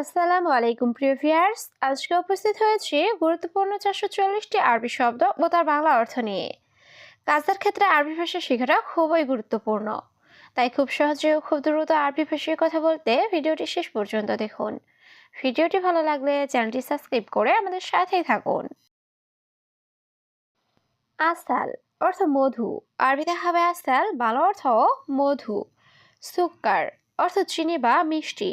আসসালামু আলাইকুম, প্রিয় ভিউয়ার্স। আজকে উপস্থিত হয়েছি গুরুত্বপূর্ণ চারশো চল্লিশটি আরবি শব্দ ও তার বাংলা অর্থ নিয়ে। কাজের ক্ষেত্রে আরবি ভাষা শেখাটা খুবই গুরুত্বপূর্ণ। তাই খুব সহজে ও খুব দ্রুত আরবি ভাষায় কথা বলতে ভিডিওটি শেষ পর্যন্ত দেখুন। ভিডিওটি ভালো লাগলে চ্যানেলটি সাবস্ক্রাইব করে আমাদের সাথেই থাকুন। আসাল অর্থ মধু। আরবিতে হবে আসাল ভালো অর্থ মধু। সুক্কার অর্থ চিনি বা মিষ্টি।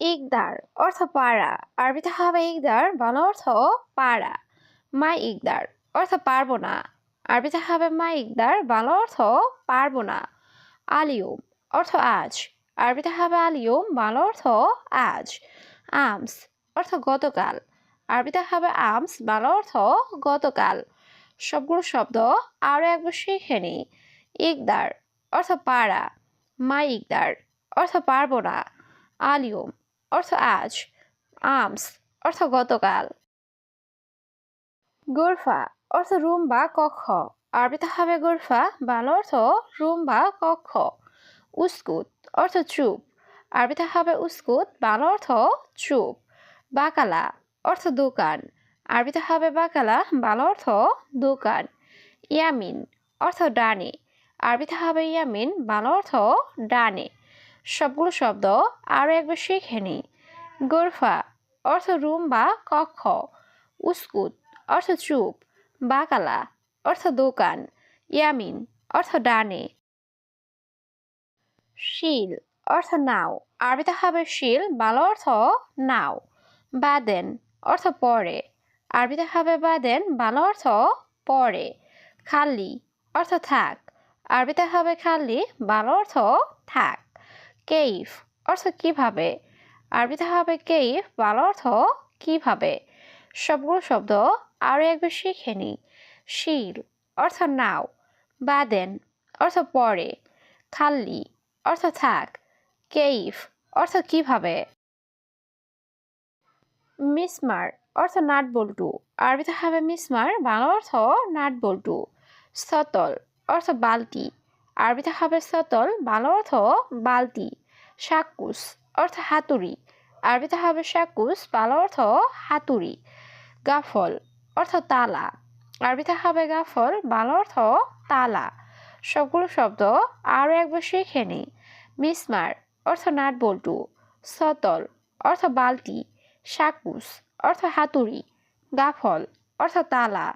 ইকদার অর্থ পাড়া। আরবিতে হবে ইকদার, বাংলা অর্থ পাড়া। মা ইকদার অর্থ পারব না। আরবিতে হবে মা ইকদার, বাংলা অর্থ পারব না। আলিয়ম অর্থ আজ। আরবিতে হবে আলিয়ম, বাংলা অর্থ আজ। আমস অর্থ গতকাল। আরবিতে হবে আমস, বাংলা অর্থ গতকাল। সবগুলো শব্দ আরও একবার শিখে নিই ইকদার অর্থ পাড়া। মা ইকদার অর্থ পারব না। আলিয়ম অর্থ আজ, আমস, অর্থ গতকাল। গোরফা, অর্থ রুম বা কক্ষ। আরবিতে হবে গোরফা বাংলা অর্থ রুম বা কক্ষ। উস্কুত, অর্থ চুপ। আরবিতে হবে উস্কুত বাংলা অর্থ চুপ। বাকালা, অর্থ দোকান। আরবিতে হবে বাকালা বাংলা অর্থ দোকান। ইয়ামিন, অর্থ ডানে। আরবিতে হবে ইয়ামিন বাংলা অর্থ ডানে। সবগুলো শব্দ আরও একবার শিখে নিই গোরফা, অর্থ রুম বা কক্ষ। উস্কুত, অর্থ চুপ। বাকালা, অর্থ দোকান। ইয়ামিন, অর্থ ডানে। শিল, অর্থ নাও। আরবিতে হবে শিল, বাংলা অর্থ নাও। বাদেন, অর্থ পরে। আরবিতে হবে বাদেন, বাংলা অর্থ পরে। খালি, অর্থ থাক। আরবিতে হবে খালি, বাংলা অর্থ থাক। কেইফ অর্থ কীভাবে? আরবিতে হবে কেইফ বাংলা অর্থ কীভাবে? সবগুলো শব্দ আরও একবার শিখে নিই। শিল অর্থ নাও, বাদেন অর্থ পরে, খাল্লি অর্থ থাক, কেইফ অর্থ কীভাবে? মিসমার অর্থ নাট বল্টু আরবিতে হবে মিসমার বাংলা অর্থ নাট বল্টু সতল অর্থ বালতি আরবিতে হবে সতল, বাংলা অর্থ বালতি সাকুস অর্থ হাতুড়ি। আরবিতে হবে সাকুস বাংলা অর্থ হাতুড়ি। গাফল অর্থ তালা। আরবিতে হবে গাফল, বাংলা অর্থ তালা। সবগুলো শব্দ আরও একবার শিখে নিই। মিসমার অর্থ নাট বল্টু। সতল অর্থ বালতি। সাকুস অর্থ হাতুড়ি। গাফল অর্থ তালা।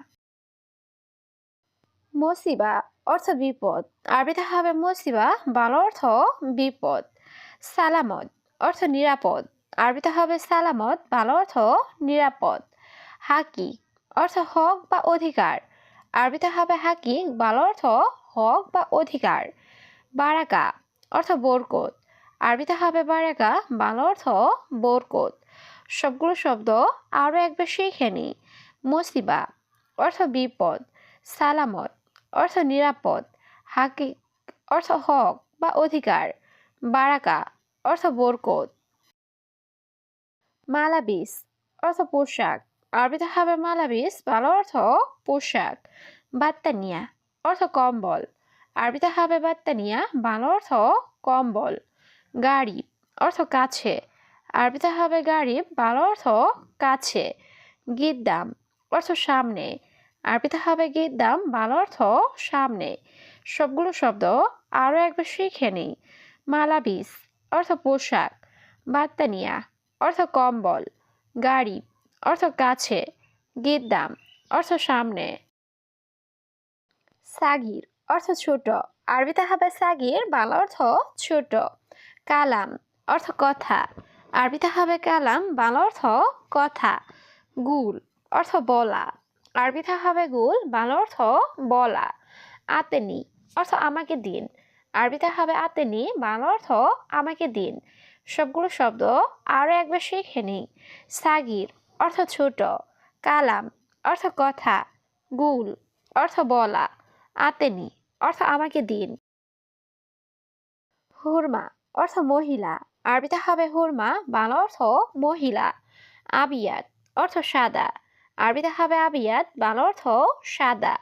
মসিবা অর্থ বিপদ। আরবিতে হবে মসিবা, বাংলা অর্থ বিপদ। সালামত, অর্থ নিরাপদ। আরবিতে হবে সালামত, বাংলা অর্থ নিরাপদ। হাকি অর্থ হক বা অধিকার। আরবিতে হবে হাকি বাংলা অর্থ হক বা অধিকার। বারাকা, অর্থ বরকত। আরবিতে হবে বারাকা, বাংলা অর্থ বরকত। সবগুলো শব্দ আরও একবার শিখে নিই। মসিবা, অর্থ বিপদ। সালামত অর্থ নিরাপদ হাকি অর্থ হক বা অধিকার, বারাকা, অর্থ বরকত। মালাবিস, অর্থ পোশাক আরবিতে হবে মালাবিস, ভালো অর্থ পোশাক। বাত্তানিয়া, অর্থ কম্বল আরবিতে হবে বাত্তানিয়া, ভালো অর্থ কম্বল। গাড়ি, অর্থ কাছে আরবিতে হবে গাড়ি, ভালো অর্থ কাছে। গিদ্দাম, অর্থ সামনে আরবিতে হবে গিদ্দাম ভালো অর্থ সামনে। সবগুলো শব্দ আরও একবার শিখে নিই। মালাবিস, অর্থ পোশাক। বাত্তানিয়া, অর্থ কম্বল। গাড়ি, অর্থ কাছে। গিদ্দাম অর্থ সামনে। সাগির, অর্থ ছোট। আরবিতে হবে সাগির বাংলা অর্থ ছোট। কালাম, অর্থ কথা। আরবিতে হবে কালাম বাংলা অর্থ কথা। গুল, অর্থ বলা। আরবিতে হবে গুল, বাংলা অর্থ বলা আতেনি অর্থ আমাকে দিন। আরবিতে হবে আতেনি বাংলা অর্থ আমাকে দিন। সবগুলো শব্দ আরও একবার শিখে নিই সাগির, অর্থ ছোট। কালাম, অর্থ কথা। গুল, অর্থ বলা। আতেনি অর্থ আমাকে দিন। হুরমা, অর্থ মহিলা। আরবিতে হবে হুরমা, বাংলা অর্থ মহিলা। আবিয়াত, অর্থ সাদা। আরবিতে হবে আবিয়াত বাংলা অর্থ সাদা,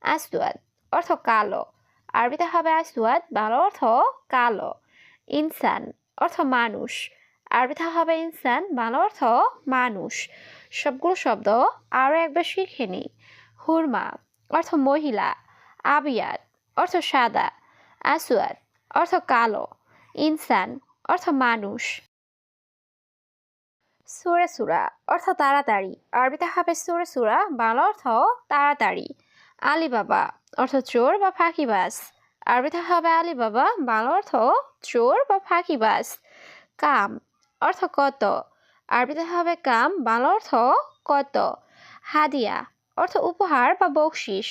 আসওয়াদ অর্থ কালো। আরবিতে হবে আসওয়াদ, বাংলা অর্থ কালো। ইনসান অর্থ মানুষ। আরবিতে হবে ইনসান, বাংলা অর্থ মানুষ। সবগুলো শব্দ আরও একবার শিখে নিই হুরমা অর্থ মহিলা। আবিয়াত অর্থ সাদা। আসওয়াদ অর্থ কালো। ইনসান অর্থ মানুষ। সুরে সুরা অর্থ তাড়াতাড়ি। আরবিতে হবে সুরে সুরা, বাংলা অর্থ তাড়াতাড়ি। আলিবাবা অর্থ চোর বা ফাঁকিবাজ। আরবিতে হবে আলিবাবা, বাংলা অর্থ চোর বা ফাঁকিবাজ। কাম অর্থ কত। আরবিতে হবে কাম, বাংলা অর্থ কত। হাদিয়া অর্থ উপহার বা বকশিস।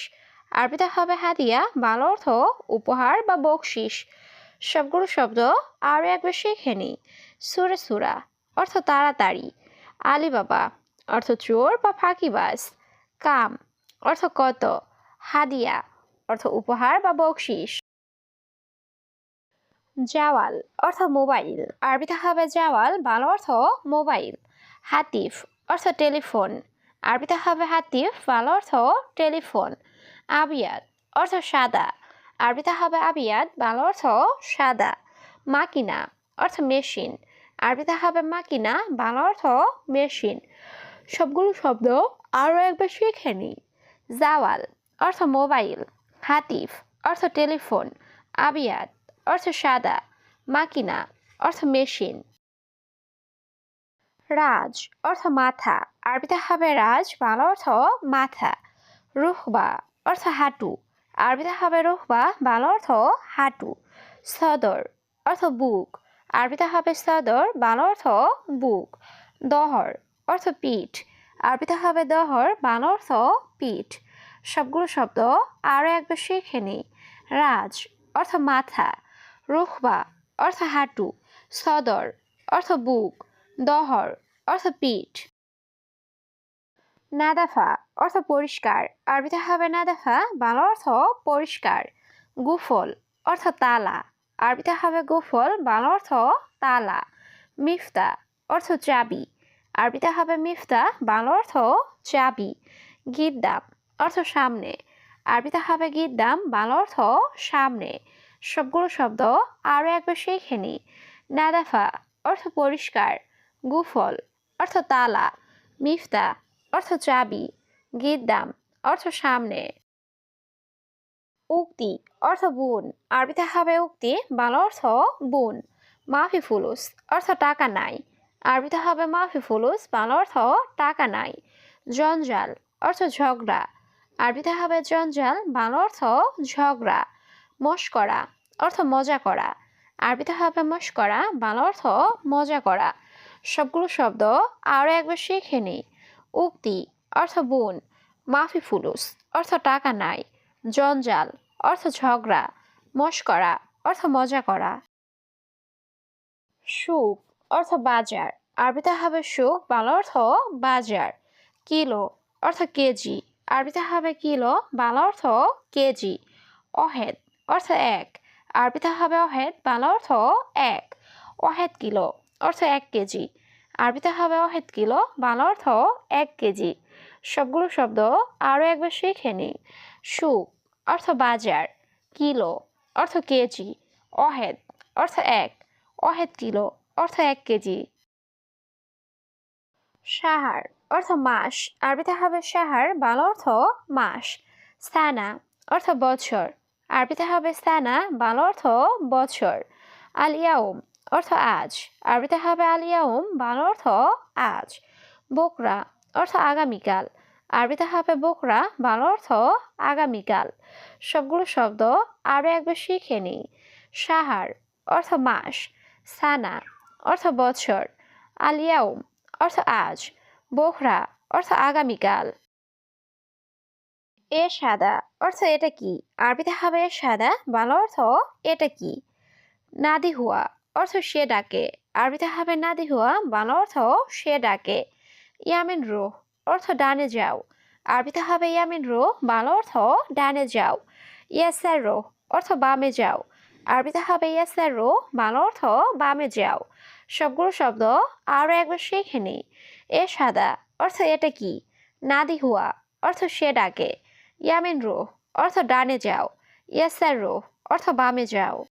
আরবিতে হবে হাদিয়া, বাংলা অর্থ উপহার বা বকশিস। সবগুলো শব্দ আরও একবার শিখে নিই। সুরে সুরা অর্থ তাড়াতাড়ি। আলিবাবা, অর্থ চোর বা ফাঁকিবাজ। কাম, অর্থ কত। হাদিয়া, অর্থ উপহার বা বকশিস। জাওয়াল, অর্থ মোবাইল। আরবিতে হবে জাওয়াল, বাংলা অর্থ মোবাইল। হাতিফ, অর্থ টেলিফোন। আরবিতে হবে হাতিফ, বাংলা অর্থ টেলিফোন। আবিয়াদ, অর্থ সাদা। আরবিতে হবে আবিয়াদ, বাংলা অর্থ সাদা। মাকিনা, অর্থ মেশিন। আরবিতে হবে মাকিনা, বাংলা অর্থ মেশিন। সবগুলো শব্দ আরও একবার শিখে নিই। জাওয়াল, অর্থ মোবাইল। হাতিফ, অর্থ টেলিফোন। আবিয়াদ, অর্থ সাদা। মাকিনা, অর্থ মেশিন। রাজ, অর্থ মাথা। আরবিতে হবে রাজ, বাংলা অর্থ মাথা। রুহবা, অর্থ হাঁটু। আরবিতে হবে রুহবা, বাংলা অর্থ হাঁটু। সদর, অর্থ বুক। আরবিতে হবে সদর, বাংলা অর্থ বুক, দহর অর্থ পিঠ। আরবিতে হবে দহর, বাংলা অর্থ পিঠ। সবগুলো শব্দ আরও একবার শিখে নিই। রাজ অর্থ মাথা, রুখবা অর্থ হাঁটু, সদর অর্থ বুক, দহর অর্থ পিঠ। নাদাফা অর্থ পরিষ্কার, আরবিতে হবে নাদাফা, বাংলা অর্থ পরিষ্কার, গুফল অর্থ তালা। আরবিতে হবে গুফল বাংলা অর্থ তালা, মিফতা, অর্থ চাবি। আরবিতে হবে মিফতা বাংলা অর্থ চাবি, গিদ্দাম, অর্থ সামনে। আরবিতে হবে গিদ্দাম বাংলা অর্থ সামনে। সবগুলো শব্দ আরও একবার শিখে নিই নাদাফা, অর্থ পরিষ্কার। গুফল, অর্থ তালা। মিফতা, অর্থ চাবি। গিদ্দাম, অর্থ সামনে। উক্তি অর্থ বোন। আরবিতে হবে উক্তি, বাংলা অর্থ বোন। মাফি ফুলুস, অর্থ টাকা নাই। আরবিতে হবে মাফি ফুলুস, বাংলা অর্থ টাকা নাই। জঞ্জাল, অর্থ ঝগড়া। আরবিতে হবে জঞ্জাল, বাংলা অর্থ ঝগড়া। মস্করা, অর্থ মজা করা। আরবিতে হবে মস্করা, বাংলা অর্থ মজা করা। সবগুলো শব্দ আরও একবার শিখে নিই। উক্তি, অর্থ বোন। মাফি ফুলুস, অর্থ টাকা নাই। জঞ্জাল অর্থ ঝগড়া মস্করা অর্থ মজা করা। সুখ, অর্থ বাজার। আরবিতে হবে সুখ, বাংলা অর্থ বাজার। কিলো, অর্থ কেজি। আরবিতে হবে কিলো, বাংলা অর্থ কেজি। অহেদ, অর্থ এক। আরবিতে হবে অহেদ, বাংলা অর্থ এক। অহেদ কিলো, অর্থ এক কেজি। আরবিতে হবে অহেদ কিলো, বাংলা অর্থ এক কেজি। সবগুলো শব্দ আরও একবার শিখে নিই। সুখ অর্থ বাজার, কিলো, অর্থ কেজি, অহেদ, অর্থ এক, অহেদ কিলো, অর্থ এক কেজি। সাহার, অর্থ মাস, আরবিতে হবে সাহার, বাংলা অর্থ মাস। স্থানা, অর্থ বছর, আরবিতে হবে স্থানা, বাংলা অর্থ বছর। আলিয়াউম অর্থ আজ, আরবিতে হবে আলিয়াউম বাংলা অর্থ আজ। বোকরা, অর্থ আগামীকাল আরবিতে হবে বোকরা বাংলা অর্থ আগামীকাল সবগুলো শব্দ আরও একবার শিখে নিই। সাহার, অর্থ মাস। সানা, অর্থ বছর আলিয়াউম অর্থ আজ। বোখরা, অর্থ আগামীকাল এ সাদা, অর্থ এটা কি? আরবিতে হবে সাদা, বাংলা অর্থ এটা কি? নাদি হুয়া, অর্থ সে ডাকে। আরবিতে হবে নাদি হুয়া, বাংলা অর্থ সে ডাকে। ইয়ামিন রু অর্থ ডানে যাও। আরবিতে হবে ইয়ামিন রো, বাংলা অর্থ ডানে যাও। ইয়াসার রো, অর্থ বামে যাও। আরবিতে হবে ইয়াসার রো, বাংলা অর্থ বামে যাও। সবগুলো শব্দ আরও একবার শিখে নিই। এ সাদা, অর্থ এটা কি? নাদি হুয়া, অর্থ সে ডাকে। ইয়ামিন রো, অর্থ ডানে যাও। ইয়াসার রো, অর্থ বামে যাও।